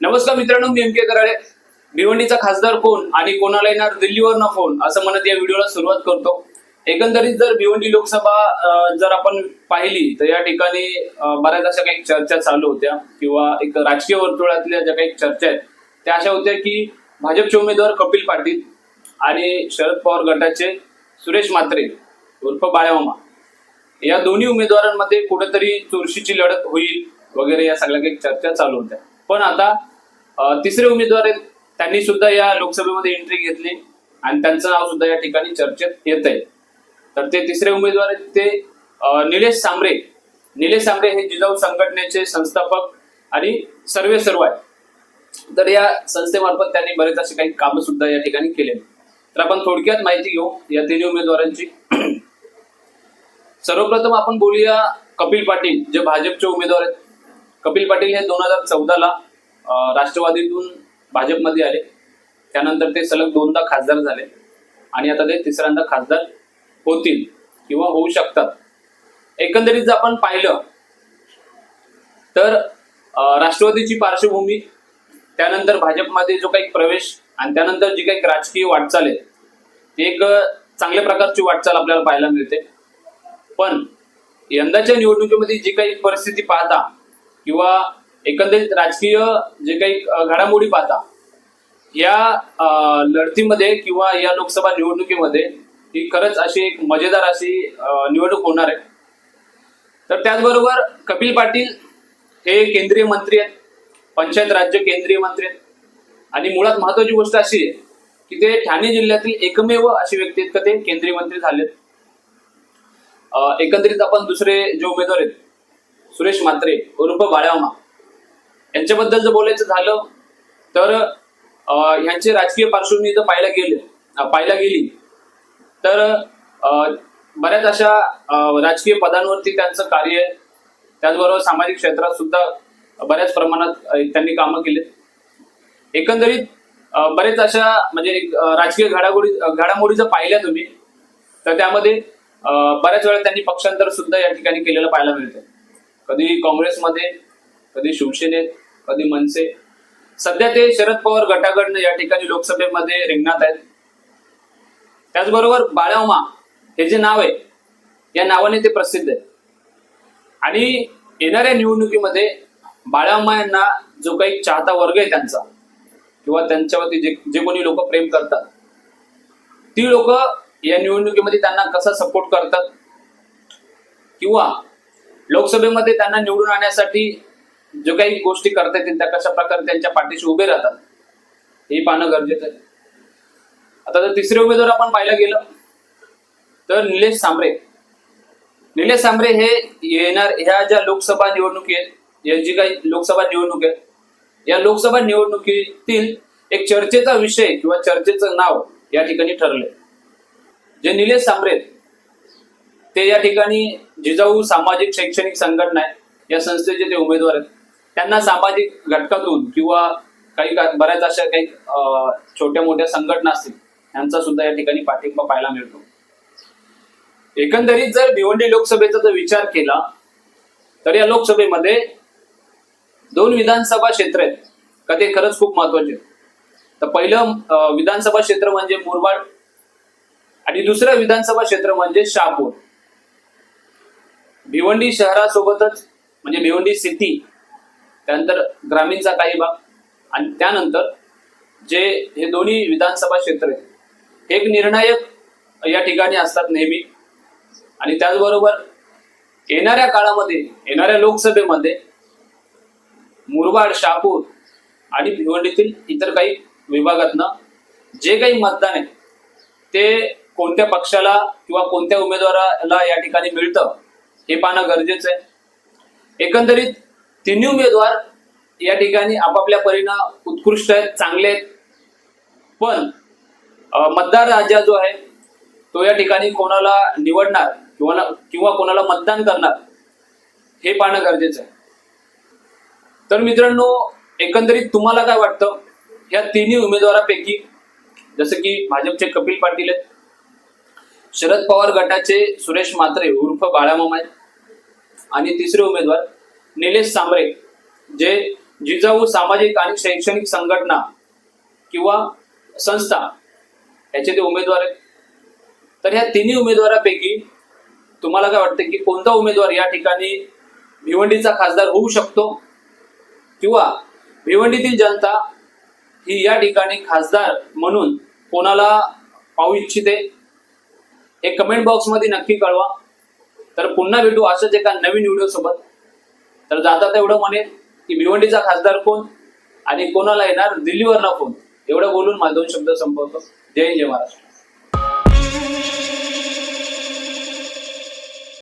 नमस्कार मित्रांनो मी एम के कराळे भिवंडीचा खासदार कोण आणि कोणाला येणार दिल्लीवर ना फोन असं म्हणत या व्हिडिओला सुरुवात करतो. एकंदरीत जर भिवंडी लोकसभा जर आपण पाहिली तर या ठिकाणी बऱ्याच अशा काही चर्चा चालू होत्या किंवा एक राजकीय वर्तुळातल्या ज्या काही चर्चा आहेत त्या अशा होत्या की भाजपचे उमेदवार कपिल पाटील आणि शरद पवार गटाचे सुरेश म्हात्रे उर्फ बाळामामा. या दोन्ही उमेदवारांमध्ये कुठेतरी चुरशीची लढत होईल वगैरे या सगळ्या काही चर्चा चालू होत्या. पण आता तिसरे उमेदवार आहेत. त्यांनी सुद्धा या लोकसभेमध्ये एंट्री घेतली आणि त्यांचं नाव सुद्धा या ठिकाणी चर्चेत येत आहे तर ते तिसरे उमेदवार आहेत. ते निलेश सांबरे. निलेश सांबरे हे जिजाऊ संघटनेचे संस्थापक आणि सर्वे सर्व आहेत. तर या संस्थेमार्फत त्यांनी बरेच असे काही कामं सुद्धा या ठिकाणी केले. तर आपण थोडक्यात माहिती घेऊ या तिन्ही उमेदवारांची. सर्वप्रथम आपण बोलूया कपिल पाटील जे भाजपचे उमेदवार आहेत. कपिल पाटील हे दोन हजार चौदाला राष्ट्रवादीतून भाजपमध्ये आले. त्यानंतर ते सलग दोनदा खासदार झाले. आणि आता ते तिसऱ्यांदा खासदार होतील किंवा होऊ शकतात. एकंदरीत जर आपण पाहिलं तर राष्ट्रवादीची पार्श्वभूमी त्यानंतर भाजपमध्ये जो काही प्रवेश आणि त्यानंतर जी काही राजकीय वाटचाल आहे ती एक चांगल्या प्रकारची वाटचाल आपल्याला पाहायला मिळते. पण यंदाच्या निवडणुकीमध्ये जी काही परिस्थिती पाहता किंवा एकंदरीत राजकीय जे काही घडामोडी पाहता या लढतीमध्ये किंवा या लोकसभा निवडणुकीमध्ये ही खरंच अशी एक मजेदार अशी निवडणूक होणार आहे. तर त्याचबरोबर कपिल पाटील हे केंद्रीय मंत्री आहेत पंचायत राज्य केंद्रीय मंत्री आहेत. आणि मुळात महत्वाची गोष्ट अशी आहे की ते ठाणे जिल्ह्यातील एकमेव अशी व्यक्ती आहेत का ते केंद्रीय मंत्री झालेत. एकंदरीत आपण दुसरे जे उमेदवार आहेत सुरेश म्हात्रे उर्फ बाळामा. यांच्याबद्दल जर बोलायचं झालं तर अ, ह्यांची राजकीय पार्श्वभूमी जर पाहायला गेले पाहायला गेली तर बऱ्याच अशा राजकीय पदांवरती त्यांचं कार्य आहे त्याचबरोबर सामाजिक क्षेत्रात सुद्धा बऱ्याच प्रमाणात त्यांनी कामं केले. एकंदरीत बरेच अशा म्हणजे एक, राजकीय घडामोडी घडामोडी जर पाहिल्या तुम्ही तर त्यामध्ये बऱ्याच वेळा त्यांनी पक्षांतर सुद्धा या ठिकाणी केलेलं पाहायला मिळतं. कधी काँग्रेसमध्ये कधी शिवसेनेत कधी मनसे. सध्या ते शरद पवार गटाकडनं या ठिकाणी लोकसभेमध्ये रिंगणात आहेत. त्याचबरोबर बाळामा हे जे नाव आहे या नावाने ते प्रसिद्ध आहे आणि येणाऱ्या निवडणुकीमध्ये बाळामा यांना जो काही चाहता वर्ग आहे त्यांचा किंवा त्यांच्यावरती जे जे कोणी लोक प्रेम करतात ती लोक या निवडणुकीमध्ये त्यांना कसा सपोर्ट करतात? किंवा लोकसभेमध्ये त्यांना निवडून आणण्यासाठी जो काही गोष्टी करता येतील त्या कशा प्रकारे त्यांच्या पाठीशी उभे राहतात हे पाहणं गरजेचं आहे. आता जर तिसरे उमेदवार आपण पाहायला गेलं तर निलेश सांबरे निलेश सांबरे हे येणार ह्या ज्या लोकसभा निवडणुकी आहेत या जी काही लोकसभा निवडणूक आहेत या लोकसभा निवडणुकीतील एक चर्चेचा विषय किंवा चर्चेचं नाव या ठिकाणी ठरले जे निलेश सांबरे आहेत, ते या ठिकाणी जिजाऊ सामाजिक शैक्षणिक संघटना आहे. या संस्थेचे ते उमेदवार आहेत. त्यांना सामाजिक घटकातून किंवा काही बऱ्याच अशा काही अं, छोट्या मोठ्या संघटना असतील यांचा सुद्धा या ठिकाणी पाठिंबा पाहायला मिळतो. एकंदरीत जर भिवंडी लोकसभेचा जर विचार केला तर या लोकसभेमध्ये दोन विधानसभा क्षेत्र आहेत. का ते खरंच खूप महत्त्वाचे आहेत. तर पहिलं विधानसभा क्षेत्र म्हणजे मुरबाड आणि दुसरं विधानसभा क्षेत्र म्हणजे शहापूर. भिवंडी शहरासोबतच म्हणजे भिवंडी सिटी त्यानंतर ग्रामीणचा काही भाग आणि त्यानंतर जे हे दोन्ही विधानसभा क्षेत्र आहेत हे एक निर्णायक या ठिकाणी असतात नेहमी. आणि त्याचबरोबर येणाऱ्या काळामध्ये येणाऱ्या लोकसभेमध्ये मुरबाड शापूर आणि भिवंडीतील इतर काही विभागातनं जे काही मतदान आहे ते कोणत्या पक्षाला किंवा कोणत्या उमेदवाराला या ठिकाणी मिळतं हे पाहणं गरजेचं आहे. एकंदरीत तिन्ही उमेदवार या ठिकाणी आपापल्या परीनं उत्कृष्ट आहेत चांगले आहेत. पण मतदार राजा जो आहे तो या ठिकाणी कोणाला निवडणार किंवा ना- किंवा कोणाला मतदान करणार हे पाहणं गरजेचं आहे. तर मित्रांनो एकंदरीत तुम्हाला काय वाटतं? या तिन्ही उमेदवारापैकी जसं की भाजपचे कपिल पाटील आहेत शरद पवार गटाचे सुरेश मात्रे उर्फ बाळामामा आहेत. आणि तिसरे उमेदवार निलेश सांबरे जे जिजाऊ सामाजिक आणि शैक्षणिक संघटना किंवा संस्था याचे ते उमेदवार आहेत. तर ह्या तिन्ही उमेदवारापैकी तुम्हाला काय वाटतं की कोणता उमेदवार या ठिकाणी भिवंडीचा खासदार होऊ शकतो? किंवा भिवंडीतील जनता ही या ठिकाणी खासदार म्हणून कोणाला पाहू इच्छिते? हे कमेंट बॉक्समध्ये नक्की कळवा. तर पुन्हा भेटू असंच एका नवीन व्हिडिओ सोबत. तर जातात एवढं म्हणेल की भिवंडीचा खासदार कोण आणि कोणाला येणार दिल्लीवर ना कोण? एवढं बोलून माझा दोन शब्द संपवतो. जय जय महाराष्ट्र.